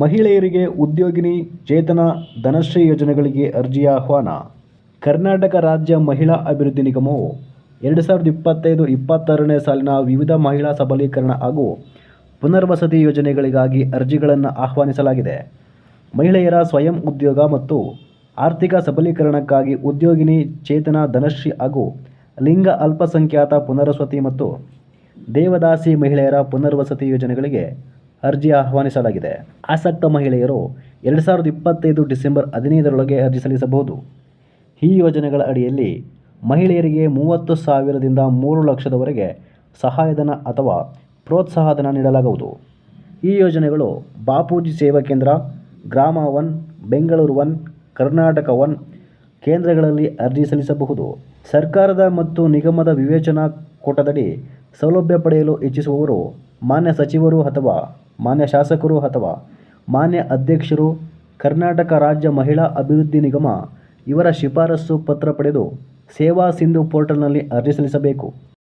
ಮಹಿಳೆಯರಿಗೆ ಉದ್ಯೋಗಿನಿ ಚೇತನ ಧನಶ್ರೀ ಯೋಜನೆಗಳಿಗೆ ಅರ್ಜಿ ಆಹ್ವಾನ. ಕರ್ನಾಟಕ ರಾಜ್ಯ ಮಹಿಳಾ ಅಭಿವೃದ್ಧಿ ನಿಗಮವು ಎರಡು ಸಾವಿರದ ಇಪ್ಪತ್ತೈದು ಇಪ್ಪತ್ತಾರನೇ ಸಾಲಿನ ವಿವಿಧ ಮಹಿಳಾ ಸಬಲೀಕರಣ ಹಾಗೂ ಪುನರ್ವಸತಿ ಯೋಜನೆಗಳಿಗಾಗಿ ಅರ್ಜಿಗಳನ್ನು ಆಹ್ವಾನಿಸಲಾಗಿದೆ. ಮಹಿಳೆಯರ ಸ್ವಯಂ ಉದ್ಯೋಗ ಮತ್ತು ಆರ್ಥಿಕ ಸಬಲೀಕರಣಕ್ಕಾಗಿ ಉದ್ಯೋಗಿನಿ ಚೇತನ ಧನಶ್ರೀ ಹಾಗೂ ಲಿಂಗ ಅಲ್ಪಸಂಖ್ಯಾತ ಪುನರ್ವಸತಿ ಮತ್ತು ದೇವದಾಸಿ ಮಹಿಳೆಯರ ಪುನರ್ವಸತಿ ಯೋಜನೆಗಳಿಗೆ ಅರ್ಜಿ ಆಹ್ವಾನಿಸಲಾಗಿದೆ. ಆಸಕ್ತ ಮಹಿಳೆಯರು ಎರಡು ಸಾವಿರದ ಇಪ್ಪತ್ತೈದು ಡಿಸೆಂಬರ್ ಹದಿನೈದರೊಳಗೆ ಅರ್ಜಿ ಸಲ್ಲಿಸಬಹುದು. ಈ ಯೋಜನೆಗಳ ಅಡಿಯಲ್ಲಿ ಮಹಿಳೆಯರಿಗೆ ಮೂವತ್ತು ಸಾವಿರದಿಂದ ಮೂರು ಲಕ್ಷದವರೆಗೆ ಸಹಾಯಧನ ಅಥವಾ ಪ್ರೋತ್ಸಾಹಧನ ನೀಡಲಾಗುವುದು. ಈ ಯೋಜನೆಗಳು Bapuji Seva Kendra, Grama one, Bengaluru one, Karnataka one ಕೇಂದ್ರಗಳಲ್ಲಿ ಅರ್ಜಿ ಸಲ್ಲಿಸಬಹುದು. ಸರ್ಕಾರದ ಮತ್ತು ನಿಗಮದ ವಿವೇಚನಾ ಕೋಟದಡಿ ಸೌಲಭ್ಯ ಪಡೆಯಲು ಇಚ್ಛಿಸುವವರು, ಮಾನ್ಯ ಸಚಿವರು ಅಥವಾ ಮಾನ್ಯ ಶಾಸಕರು ಅಥವಾ ಮಾನ್ಯ ಅಧ್ಯಕ್ಷರು, ಕರ್ನಾಟಕ ರಾಜ್ಯ ಮಹಿಳಾ ಅಭಿವೃದ್ಧಿ ನಿಗಮ ಇವರ ಶಿಫಾರಸು ಪತ್ರ ಪಡೆದು ಸೇವಾ ಸಿಂಧು ಪೋರ್ಟಲ್ನಲ್ಲಿ ಅರ್ಜಿ ಸಲ್ಲಿಸಬೇಕು.